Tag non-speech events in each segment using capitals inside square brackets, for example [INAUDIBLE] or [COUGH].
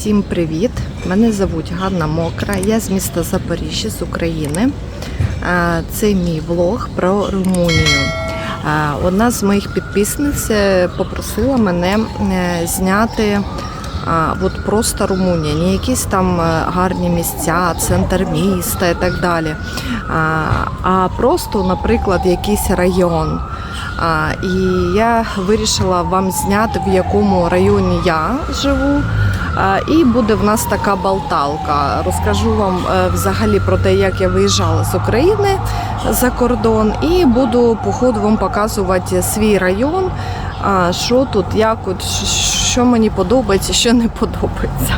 Всім привіт! Мене звуть Ганна Мокра. Я з міста Запоріжжя з України. Це мій влог про Румунію. Одна з моїх підписниць е, попросила мене е, зняти от просто Румунія, не якісь там е, гарні місця, центр міста і так далі. А просто, наприклад, якийсь район. І я вирішила вам зняти, в якому районі я живу. І буде в нас така болталка. Розкажу вам е, взагалі про те, як я виїжджала з України за кордон, і буду по ходу вам показувати свій район, що тут, як, що мені подобається, що не подобається.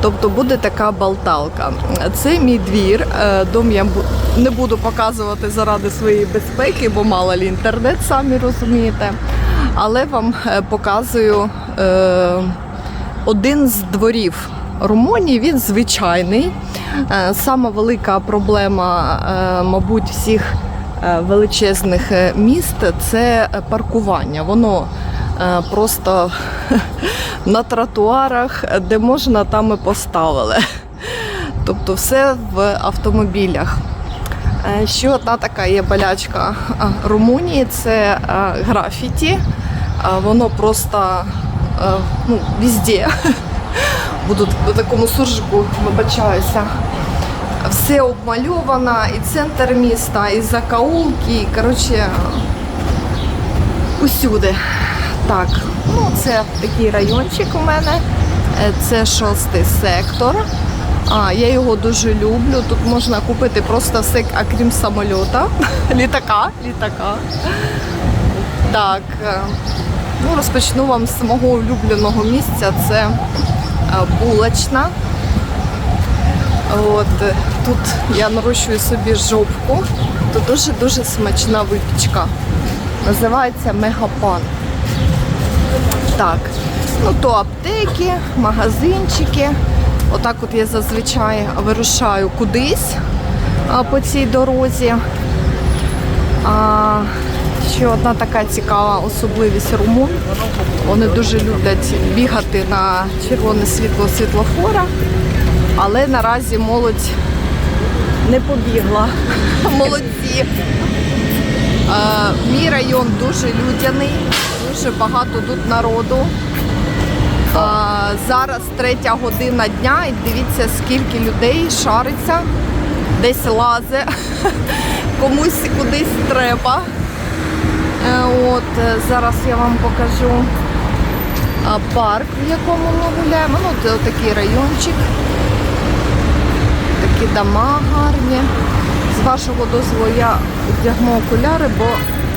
Тобто буде така болталка. Це мій двір. Е, Дом я не буду показувати заради своєї безпеки, бо мало лі інтернет, самі розумієте. Але вам е, показую. Один з дворів Румунії, він звичайний. Е, Сама велика проблема, е, мабуть, всіх е, величезних міст це паркування. Воно просто [LAUGHS] на тротуарах, де можна, там і поставили. [LAUGHS] Тобто все в автомобілях. Ще одна така є болячка Румунії це графіті. Воно просто ну, везде. [LAUGHS] Буду до такому суржику, вибачаюся. Все обмальовано, і центр міста, і закаулки, і, коротше, усюди. Так, ну це такий райончик у мене. Е, Це шостий сектор. А, я його дуже люблю. Тут можна купити просто все, окрім самольота. [LAUGHS] Літака, літака. Так, е, ну розпочну вам з мого улюбленого місця. Це е, булочна. От е, тут я нарощую собі жопку. Тут дуже-дуже смачна випічка. Називається Мегапан. Так, ну то аптеки, магазинчики. Отак от я зазвичай вирушаю кудись по цій дорозі. Ще одна така цікава особливість румун. Вони дуже люблять бігати на червоне світло світлофора, але наразі молодь не побігла. [LAUGHS] Молодці. Е, Мій район дуже людяний, дуже багато тут народу. Е, Зараз третя година дня і дивіться, скільки людей шариться, десь лазе, [LAUGHS] комусь кудись треба. Е, От е, зараз я вам покажу парк, в якому ми гуляємо. Ну, це такий райончик. Такі дома гарні. З вашого дозволу я вдягну окуляри, бо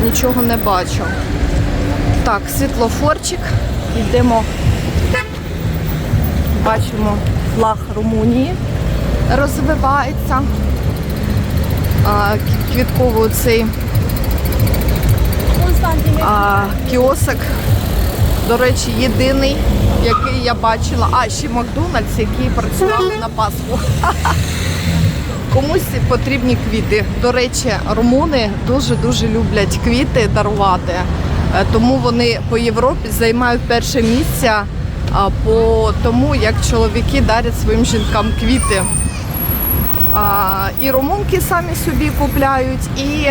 нічого не бачу. Так, світлофорчик. Йдемо. Бачимо флаг Румунії розвивається. Квітковий цей а, кіосик. До речі, єдиний, який я бачила. А, ще Макдональдс, який працював на Пасху. [LAUGHS] Комусь потрібні квіти. До речі, румуни дуже-дуже люблять квіти дарувати, Е, тому вони по Європі займають перше місце по тому, як чоловіки дарять своїм жінкам квіти. І румунки самі собі купляють, і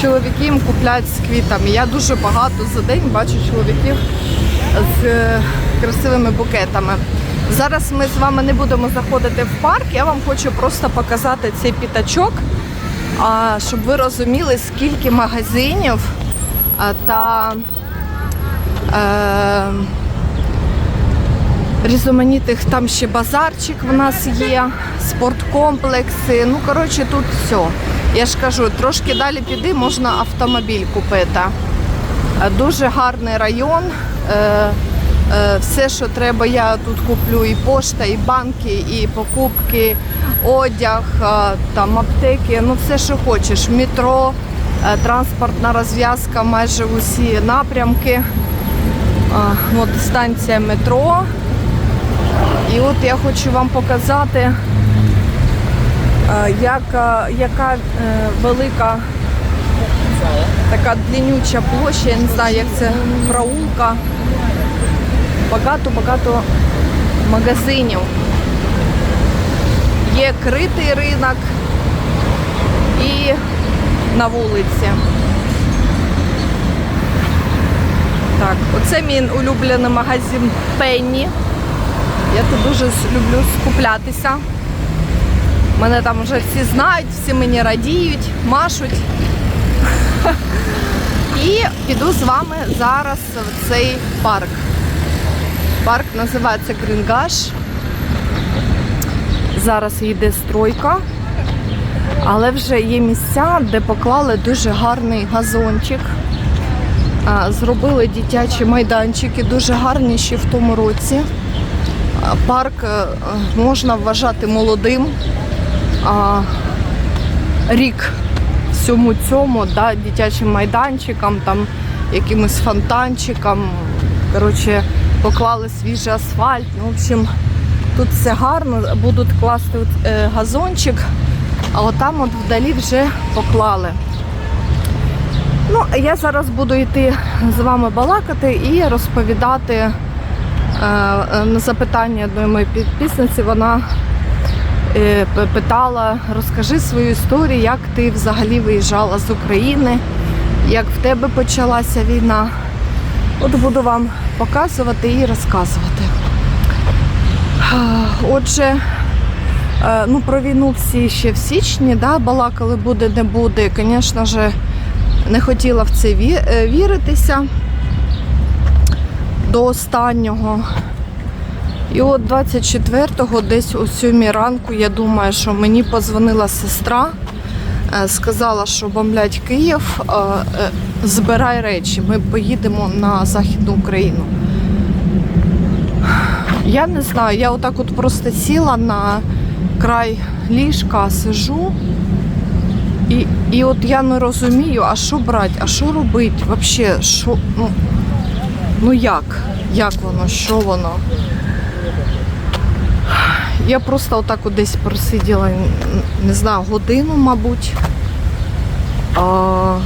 чоловіки їм купляють з квітами. Я дуже багато за день бачу чоловіків з е, красивими букетами. Зараз ми з вами не будемо заходити в парк. Я вам хочу просто показати цей п'ятачок, а, щоб ви розуміли, скільки магазинів та е, різноманітних там ще базарчик в нас є, спорткомплекси. Ну, коротше, тут все. Я ж кажу, трошки далі піди, можна автомобіль купити. Е, Дуже гарний район. Е, е, Все, що треба, я тут куплю і пошта, і банки, і покупки, одяг, там аптеки, ну все, що хочеш. Метро, транспортна розв'язка, майже усі напрямки. От станція метро. І от я хочу вам показати, е, як, е, яка е, велика така длиннюча площа, я не знаю, як це проулка. Багато-багато магазинів. Є критий ринок і на вулиці. Так, оце мій улюблений магазин Пенні. Я тут дуже люблю скуплятися. Мене там вже всі знають, всі мені радіють, машуть. І піду з вами зараз в цей парк. Парк називається Грінгаш. Зараз йде стройка, але вже є місця, де поклали дуже гарний газончик. Зробили дитячі майданчики, дуже гарні ще в тому році. Парк е, можна вважати молодим. А, Рік всьому цьому, да, дитячим майданчикам, там, якимось фонтанчикам. Коротше, поклали свіжий асфальт. Ну, в общем, тут все гарно, будуть класти е, газончик, а отам от вдалі вже поклали. Ну, я зараз буду йти з вами балакати і розповідати на запитання одної моєї підписниці. Вона е, питала, розкажи свою історію, як ти взагалі виїжджала з України, як в тебе почалася війна. От буду вам показувати і розказувати. Отже, е, ну про війну всі ще в січні, да, балакали буде, не буде. Звісно ж, не хотіла в це е, віритися до останнього. І от 24-го, десь о 7 ранку, я думаю, що мені позвонила сестра, е, сказала, що бомблять Київ, е, е, збирай речі, ми поїдемо на Західну Україну. Я не знаю, я отак от просто сіла на край ліжка, сижу. І, і от я не розумію, а що брати, а що робити? Взагалі, що, ну, ну як? Як воно, що воно? Я просто отак от десь просиділа, не знаю, годину, мабуть. А,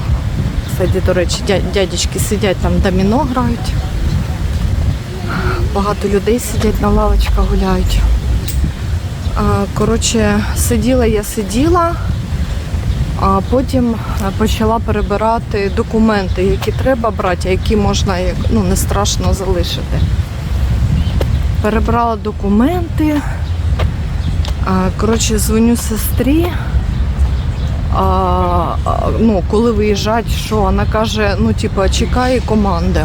кстати, до речі, дядечки сидять там доміно грають. Багато людей сидять на лавочках, гуляють. Коротше, сиділа я сиділа, а потім е, почала перебирати документи, які треба брати, а які можна ну, не страшно залишити. Перебрала документи. Коротше, дзвоню сестрі. А, ну, коли виїжджать, що вона каже, ну, типу, чекає команди.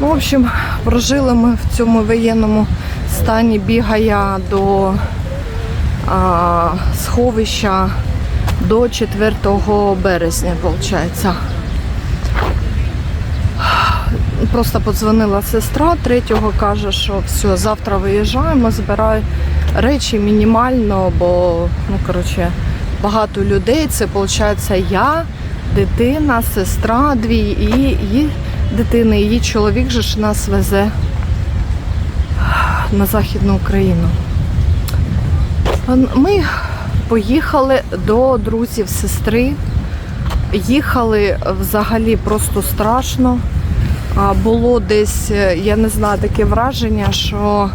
Ну, в общем, прожили ми в цьому воєнному стані, бігає до а, сховища до 4 березня, виходить. Просто подзвонила сестра, третього каже, що все, завтра виїжджаємо, збирай речі мінімально, бо ну, коротше, багато людей. Це виходить я, дитина, сестра дві і її дитини, її чоловік же ж нас везе на Західну Україну. Ми поїхали до друзів сестри. Їхали взагалі просто страшно. Було десь, е, я не знаю, таке враження, що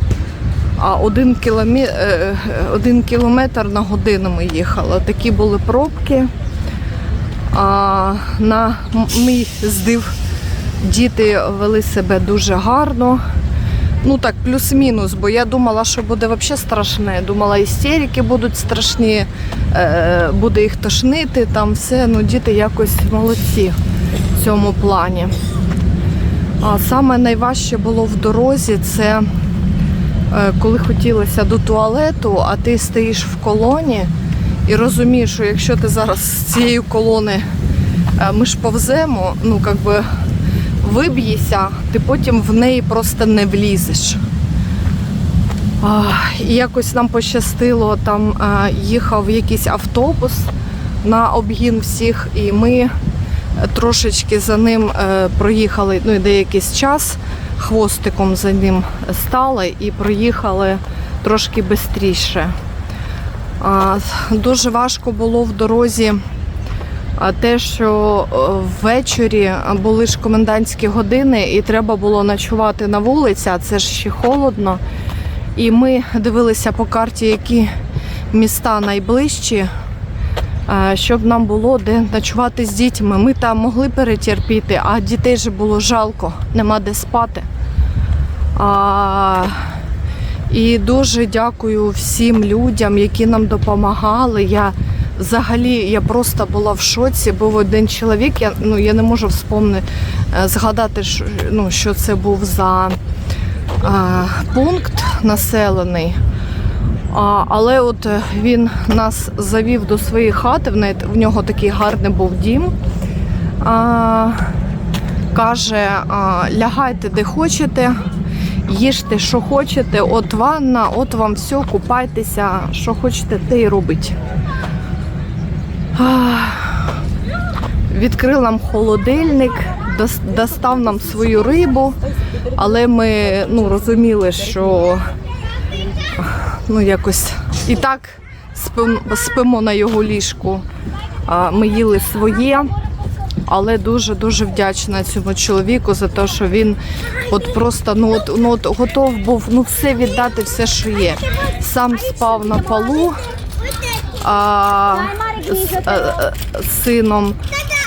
один, кіломі... е, один кілометр на годину ми їхали. Такі були пробки. На мій здив діти вели себе дуже гарно. Ну так, плюс-мінус, бо я думала, що буде взагалі страшне. Думала, істерики будуть страшні, е, буде їх тошнити, там все. Ну, діти якось молодці в цьому плані. А саме найважче було в дорозі це е, коли хотілося до туалету, а ти стоїш в колоні і розумієш, що якщо ти зараз з цієї колони е, ми ж повземо, ну як би виб'єшся, ти потім в неї просто не влізеш. А, І якось нам пощастило, там е, їхав якийсь автобус на обгін всіх, і ми трошечки за ним е, проїхали ну, і деякий час, хвостиком за ним стали і проїхали трошки швидше. Дуже важко було в дорозі а, те, що е, ввечері були ж комендантські години, і треба було ночувати на вулиці, а це ж ще холодно. І ми дивилися по карті, які міста найближчі, е, щоб нам було де ночувати з дітьми. Ми там могли перетерпіти, а дітей же було жалко, нема де спати. А, і дуже дякую всім людям, які нам допомагали. Я взагалі я просто була в шоці. Був один чоловік, я, ну, я не можу вспомнити, е, згадати, що, ну, що це був за е, пункт населений. А, але от е, він нас завів до своєї хати, в, неї- в нього такий гарний був дім. А, каже, а, лягайте де хочете, їжте, що хочете, от ванна, от вам все, купайтеся, що хочете, те й робіть. Відкрив нам холодильник, дос- достав нам свою рибу, але ми ну, розуміли, що ну, якось і так спимо на його ліжку. Ми їли своє, але дуже-дуже вдячна цьому чоловіку за те, що він от просто ну, от, ну, от, готов був ну, все віддати, все, що є. Сам спав на полу а, з, е, е, сином.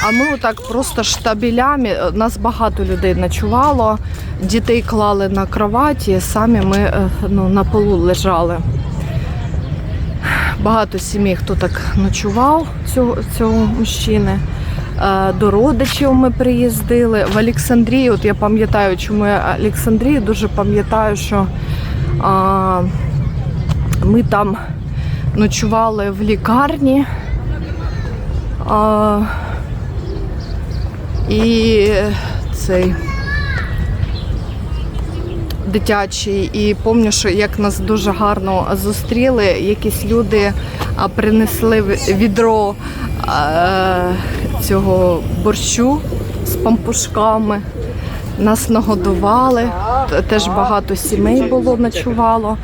А ми отак просто штабелями, е, нас багато людей ночувало, дітей клали на кроваті, самі ми ну, на полу лежали. Багато сімей, хто так ночував цього, цього мужчини. До родичів ми приїздили. В Олександрії, от я пам'ятаю, чому я Олександрію дуже пам'ятаю, що а, ми там ночували в лікарні. А, і цей дитячий. І пам'ятаю, що як нас дуже гарно зустріли, якісь люди принесли відро цього борщу з пампушками. Нас нагодували. Теж багато сімей було, ночувало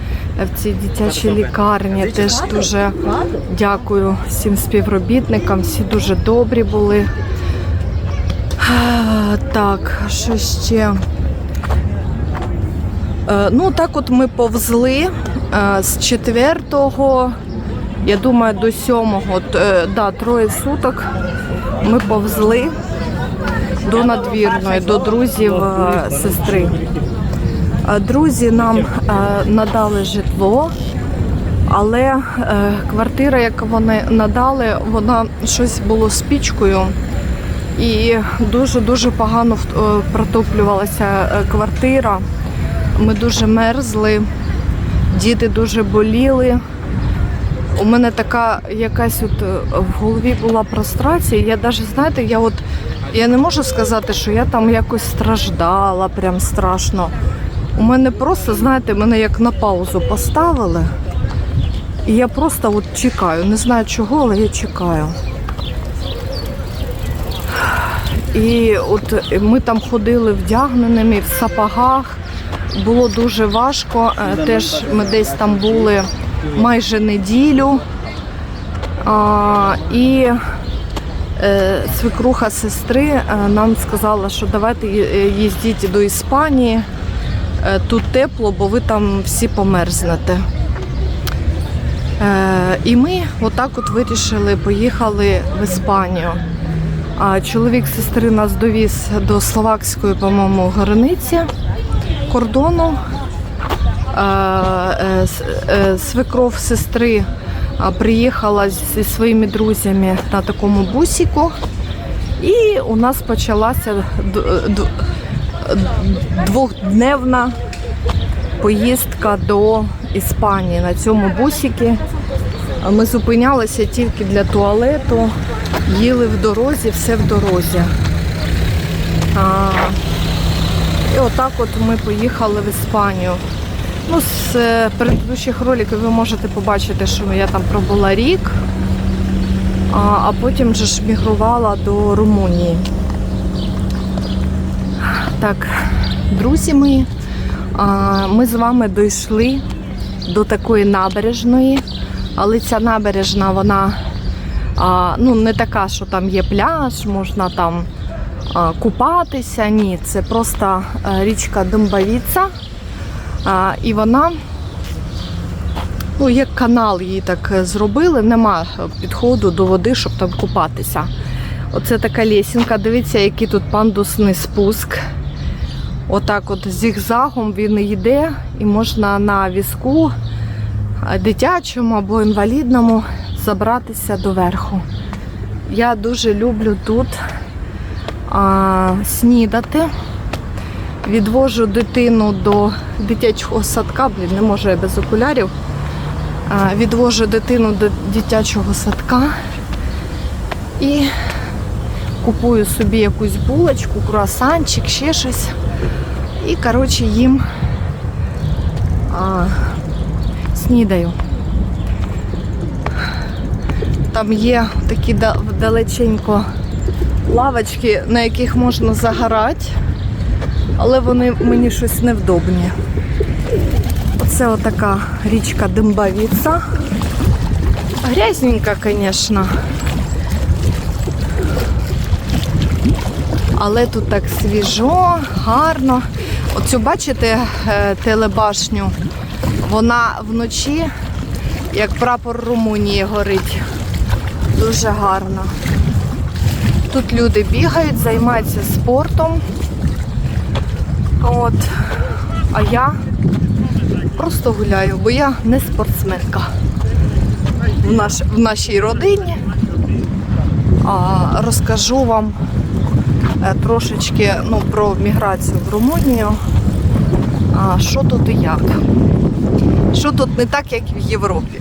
в цій дитячій лікарні. Теж дуже дякую всім співробітникам. Всі дуже добрі були. Так, що ще? Е, Ну, так от ми повзли е, з четвертого, я думаю, до сьомого, от, е, да, троє суток ми повзли до надвірної, до друзів е, сестри. Е, Друзі нам е, надали житло, але е, квартира, яку вони надали, вона щось було з пічкою. І дуже-дуже погано е, протоплювалася е, квартира. Ми дуже мерзли, діти дуже боліли. У мене така якась от в голові була прострація. Я навіть, знаєте, я от я не можу сказати, що я там якось страждала, прям страшно. У мене просто, знаєте, мене як на паузу поставили. І я просто от чекаю. Не знаю чого, але я чекаю. І от ми там ходили вдягненими в сапогах. Було дуже важко. Е, Теж ми десь там були майже неділю. А, і е, свекруха сестри е, нам сказала, що давайте е, їздіть до Іспанії. Е, Тут тепло, бо ви там всі померзнете. Е, І ми отак от вирішили, поїхали в Іспанію. А чоловік сестри нас довіз до словакської, по-моєму, границі кордону. Е, Свекров сестри приїхала зі своїми друзями на такому бусіку. І у нас почалася двохдневна поїздка до Іспанії на цьому бусіки. Ми зупинялися тільки для туалету, їли в дорозі, все в дорозі. А, і отак от ми поїхали в Іспанію. Ну, з е, предыдущих роликів ви можете побачити, що я там пробула рік, а, а потім же ж мігрувала до Румунії. Так, друзі мої, ми з вами дійшли до такої набережної, але ця набережна, вона ну, не така, що там є пляж, можна там купатися. Ні, це просто річка Домбавіца. А, і вона Ну, як канал її так е, зробили, нема підходу до води, щоб там купатися. Оце така лесінка. Дивіться, який тут пандусний спуск. Отак от зігзагом він йде і можна на візку дитячому або інвалідному забратися доверху. Я дуже люблю тут а, снідати. Відвожу дитину до дитячого садка, блін, не можу я без окулярів. А, Відвожу дитину до дитячого садка і купую собі якусь булочку, круасанчик, ще щось. І, коротше, їм а, снідаю. Там є такі далеченько лавочки, на яких можна загорати, але вони мені щось невдобні. Оце отака річка Димбавіца. Грязненька, звісно. Але тут так свіжо, гарно. Оцю бачите е, телебашню? Вона вночі, як прапор Румунії, горить. Дуже гарно. Тут люди бігають, займаються спортом. От. А я просто гуляю, бо я не спортсменка в, наш, в нашій родині. А, розкажу вам трошечки ну, про міграцію в Румунію. А, що тут і як? Що тут не так, як в Європі?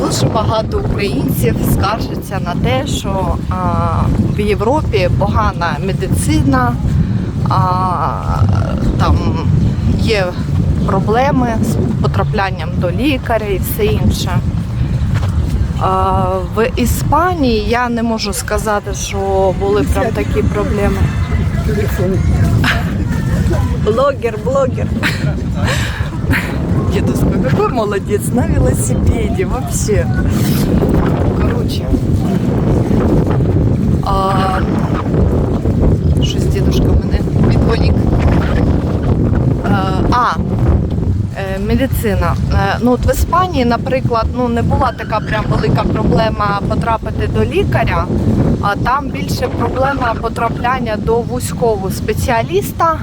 Дуже багато українців скаржаться на те, що а, в Європі погана медицина, а, там є проблеми з потраплянням до лікаря і все інше. В Іспанії я не можу сказати, що були прям такі проблеми. Блогер, блогер. Дедушка, какой молодец, на велосипеде вообще. Короче. А, щось дедушка мене відволік. А, а, е, медицина. Е, Ну, от в Іспанії, наприклад, ну, не була така прям велика проблема потрапити до лікаря, а там більше проблема потрапляння до вузького спеціаліста,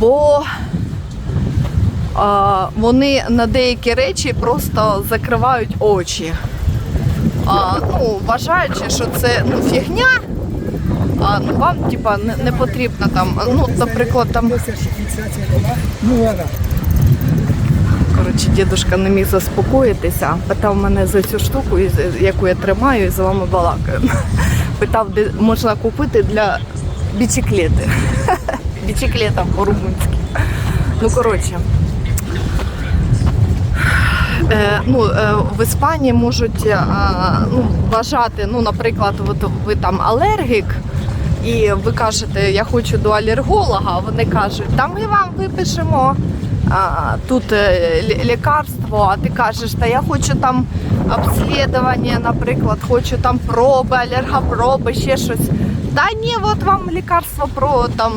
бо а, вони на деякі речі просто закривають очі. Ну, вважаючи, що це ну, фігня, а, ну, вам типа, не, потрібно там, ну, наприклад, там. Коротше, дідушка не міг заспокоїтися, питав мене за цю штуку, яку я тримаю, і з вами балакаю. [LAUGHS] Питав, де можна купити для бічеклети. [LAUGHS] Бічеклета по-румунськи. Ну, коротше. Е, ну, е, в Іспанії можуть е, ну, вважати, ну, наприклад, от ви там алергік, і ви кажете, я хочу до алерголога, вони кажуть, та ми вам випишемо тут е, лікарство, а ти кажеш, та я хочу там обслідування, наприклад, хочу там проби, алергопроби, ще щось. Та ні, от вам лікарство про там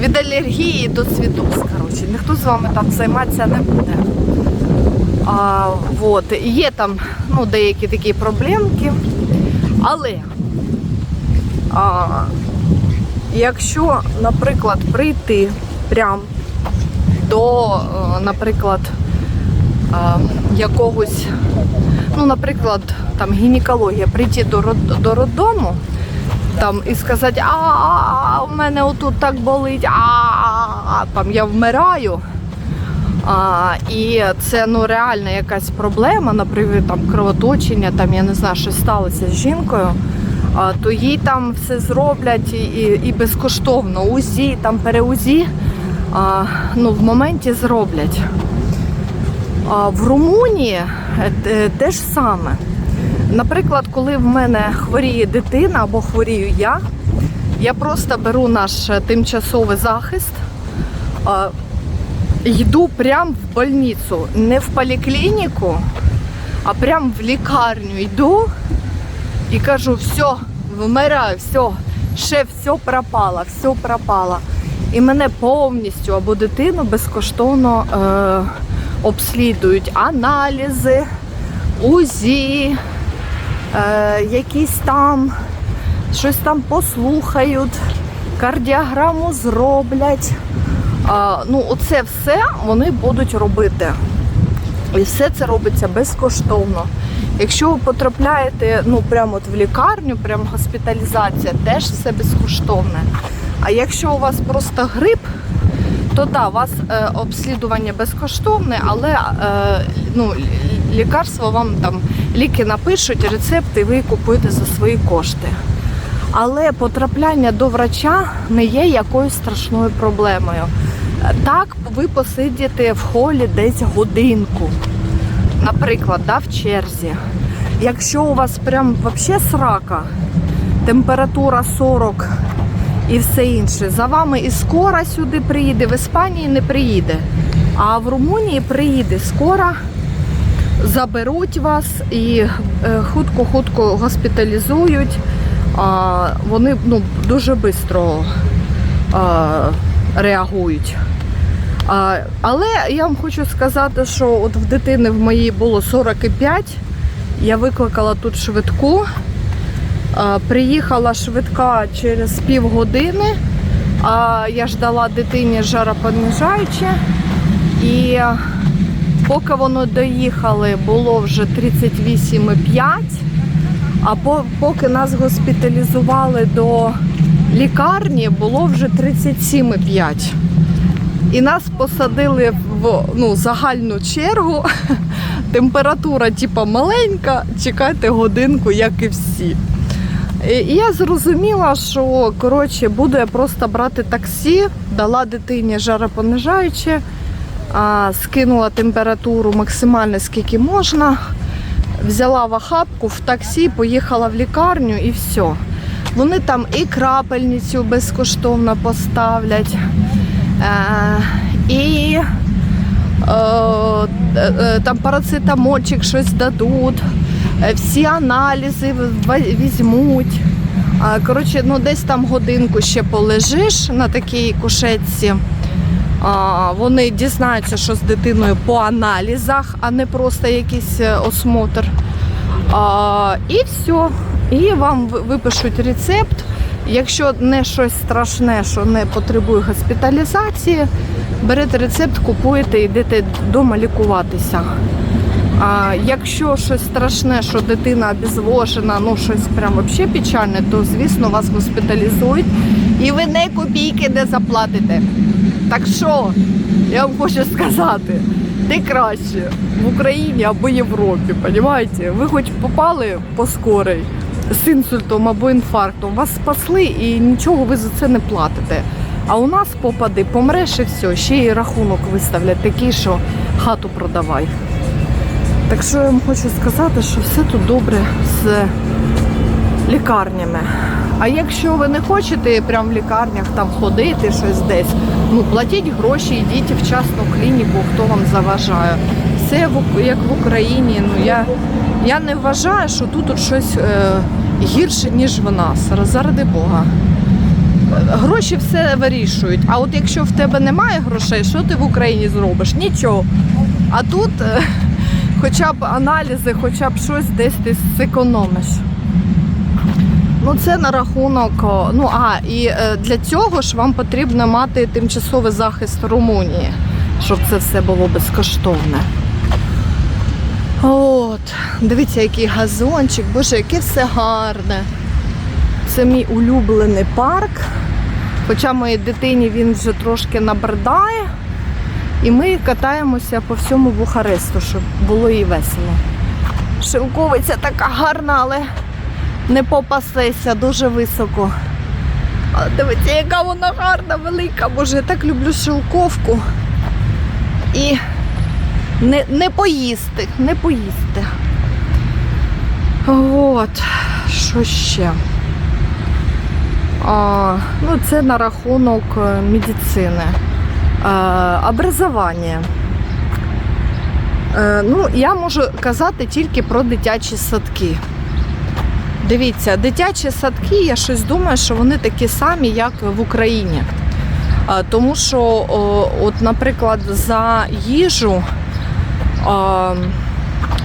від алергії до цвітос. Коротше, ніхто з вами там займатися не буде. А, вот. І Є там ну, деякі такі проблемки. Але а, якщо, наприклад, прийти прям до, е, наприклад, якогось, ну, наприклад, там гінекологія, прийти до, до роддому, там і сказати, а, а, у мене отут так болить, а, там я вмираю. А, і це ну реально якась проблема, наприклад, там кровоточення, там я не знаю, що сталося з жінкою, а, то їй там все зроблять і, і, і безкоштовно. УЗІ, там переузі, ну в моменті зроблять. А в Румунії е, те- ж саме. Наприклад, коли в мене хворіє дитина або хворію я, я просто беру наш е, тимчасовий захист, йду прямо в больницю, не в поліклініку, а прямо в лікарню йду і кажу, все, вмираю, все, ще все пропало, все пропало. І мене повністю або дитину безкоштовно е, обслідують аналізи, УЗІ, е, якісь там щось там послухають, кардіограму зроблять. А, ну, оце все вони будуть робити. І все це робиться безкоштовно. Якщо ви потрапляєте ну, прямо от в лікарню, прямо госпіталізація, теж все безкоштовне. А якщо у вас просто грип, то да, у вас е, обслідування безкоштовне, але е, ну, лікарство вам там ліки напишуть, рецепти, ви купуєте за свої кошти. Але потрапляння до врача не є якоюсь страшною проблемою. Так, ви посидіте в холі десь годинку, наприклад, да, в черзі. Якщо у вас прям взагалі срака, температура 40 і все інше, за вами і скора сюди приїде, в Іспанії не приїде. А в Румунії приїде скора, заберуть вас і е, хутко-хутко госпіталізують. А, вони ну, дуже швидко реагують. А, але я вам хочу сказати, що от в дитини в моїй було 45. Я викликала тут швидку. Приїхала швидка через півгодини. А я ждала дитині жаропонижаюче. І поки воно доїхали, було вже 38,5. А поки нас госпіталізували до лікарні, було вже 37,5. І нас посадили в ну, загальну чергу. [LAUGHS] Температура, типа, маленька, чекайте годинку, як і всі. І я зрозуміла, що коротше, буду я просто брати таксі, дала дитині жаропонижаюче, скинула температуру максимально скільки можна, взяла в охапку в таксі, поїхала в лікарню і все. Вони там і крапельницю безкоштовно поставлять, е, і е, е, там парацетамольчик щось дадуть, всі аналізи візьмуть. Коротше, ну десь там годинку ще полежиш на такій кушетці. Вони дізнаються, що з дитиною по аналізах, а не просто якийсь е, осмотр. І все. І вам випишуть рецепт. Якщо не щось страшне, що не потребує госпіталізації, берете рецепт, купуєте і йдете вдома лікуватися. А якщо щось страшне, що дитина обезвожена, ну щось прям взагалі печальне, то звісно вас госпіталізують і ви не копійки не заплатите. Так що, я вам хочу сказати, де краще в Україні або Європі, розумієте? Ви хоч попали по скорий з інсультом або інфарктом, вас спасли і нічого ви за це не платите. А у нас попади, помреш і все, ще й рахунок виставлять такий, що хату продавай. Так що я вам хочу сказати, що все тут добре з лікарнями. А якщо ви не хочете прямо в лікарнях там ходити щось десь, ну платіть гроші, йдіть в частну клініку, хто вам заважає. Все як в Україні. Ну я, я не вважаю, що тут от щось е, гірше, ніж в нас. Заради Бога. Гроші все вирішують. А от якщо в тебе немає грошей, що ти в Україні зробиш? Нічого. А тут е, хоча б аналізи, хоча б щось десь ти зекономиш. Ну, це на рахунок. Ну а і е, для цього ж вам потрібно мати тимчасовий захист Румунії, щоб це все було безкоштовне. От, дивіться, який газончик, боже, яке все гарне. Це мій улюблений парк. Хоча моїй дитині він вже трошки набридає. І ми катаємося по всьому Бухаресту, щоб було їй весело. Шилковиця така гарна, але не попасеся дуже високо. А дивіться, яка вона гарна, велика. Боже, я так люблю шилковку. І не, не поїсти, не поїсти. От, що ще? А, ну, це на рахунок е, медицини. А, образування. Е, ну, я можу казати тільки про дитячі садки. Дивіться, дитячі садки, я щось думаю, що вони такі самі, як в Україні. Тому що, от, наприклад, за їжу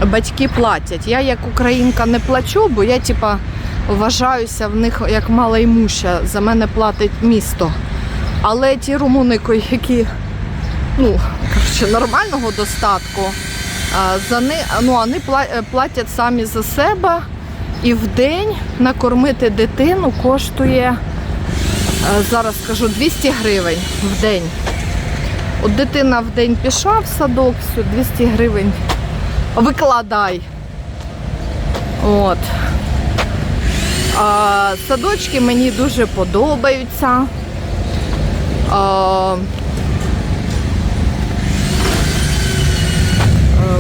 батьки платять. Я як українка не плачу, бо я типа вважаюся в них як малоймуща. За мене платить місто. Але ті румуни, які ну, коротше, нормального достатку, за ни, ну, вони е, платять самі за себе. І в день накормити дитину коштує, е, зараз скажу, 200 гривень в день. От дитина в день пішла в садок, все, 200 гривень. Викладай. От. А, садочки мені дуже подобаються.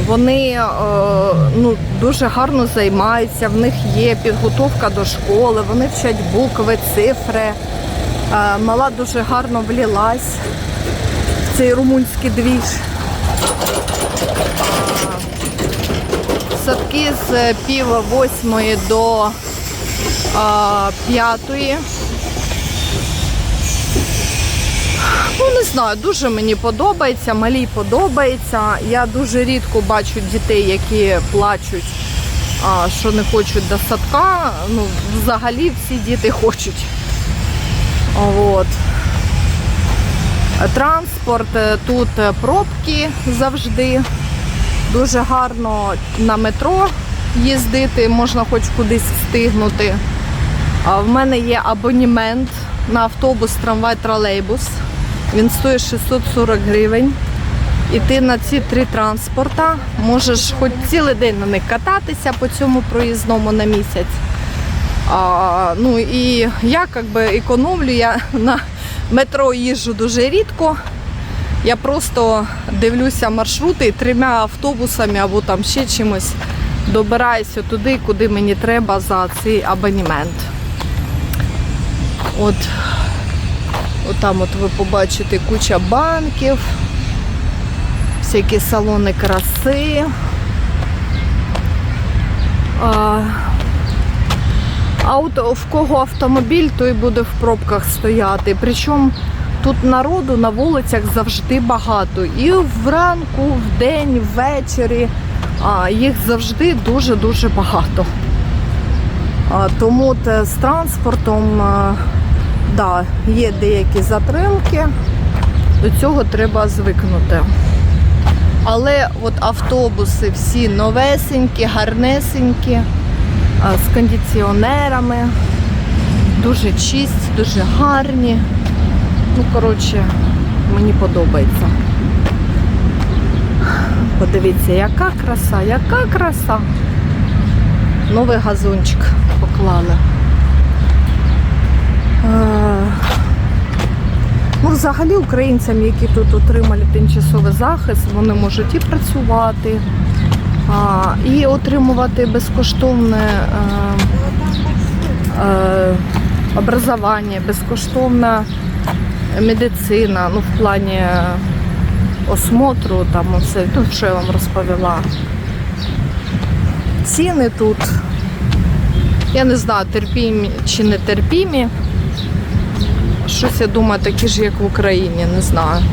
Вони ну, дуже гарно займаються, в них є підготовка до школи, вони вчать букви, цифри. Мала дуже гарно влілась в цей румунський двіж. Садки з пів восьмої до п'ятої. Ну, не знаю, дуже мені подобається, малій подобається. Я дуже рідко бачу дітей, які плачуть, а, що не хочуть до садка. Ну, взагалі всі діти хочуть. От. Транспорт, е, тут е, пробки завжди. Дуже гарно на метро їздити, можна хоч кудись встигнути. А в мене є абонімент на автобус, трамвай, тролейбус. Він стоїть 640 гривень. І ти на ці три транспорта можеш хоч цілий день на них кататися по цьому проїзному на місяць. А, ну і я якби економлю, я на метро їжджу дуже рідко. Я просто дивлюся маршрути і трьома автобусами або там ще чимось добираюся туди, куди мені треба за цей абонемент. От, от там от ви побачите куча банків, всякі салони краси. А, а от в кого автомобіль, той буде в пробках стояти. Причому тут народу на вулицях завжди багато. І вранку, в день, ввечері. А, їх завжди дуже-дуже багато. А, тому з транспортом а, да, є деякі затримки, до цього треба звикнути. Але от автобуси всі новесенькі, гарнесенькі, з кондиціонерами, дуже чисті, дуже гарні. Ну, коротше, мені подобається. Подивіться, яка краса, яка краса. Новий газончик поклали. Ну, взагалі українцям, які тут отримали тимчасовий захист, вони можуть і працювати, а, і отримувати безкоштовне е, е, образування, безкоштовна медицина, ну, в плані осмотру, там оце, ну, що я вам розповіла. Ціни тут, я не знаю, терпімі чи не терпімі. Щось я думаю, такі ж, як в Україні, не знаю.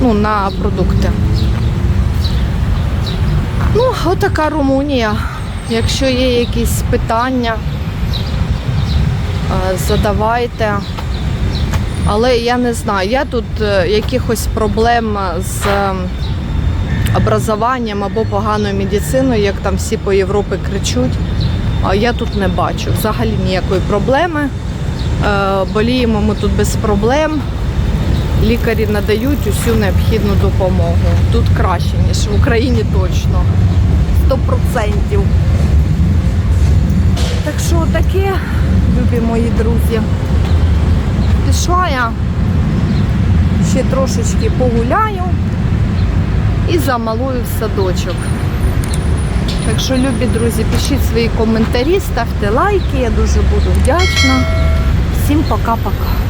Ну, на продукти. Ну, отака Румунія. Якщо є якісь питання, е, задавайте. Але я не знаю, я тут е, якихось проблем з е, образованням або поганою медициною, як там всі по Європі кричуть, я тут не бачу. Взагалі ніякої проблеми. Е, Боліємо ми тут без проблем. Лікарі надають усю необхідну допомогу. Тут краще, ніж в Україні точно. 100%. Так що таке, любі мої друзі. Пішла я ще трошечки погуляю і замалую в садочок. Так що, любі друзі, пишіть свої коментарі, ставте лайки, я дуже буду вдячна. Всім пока-пока.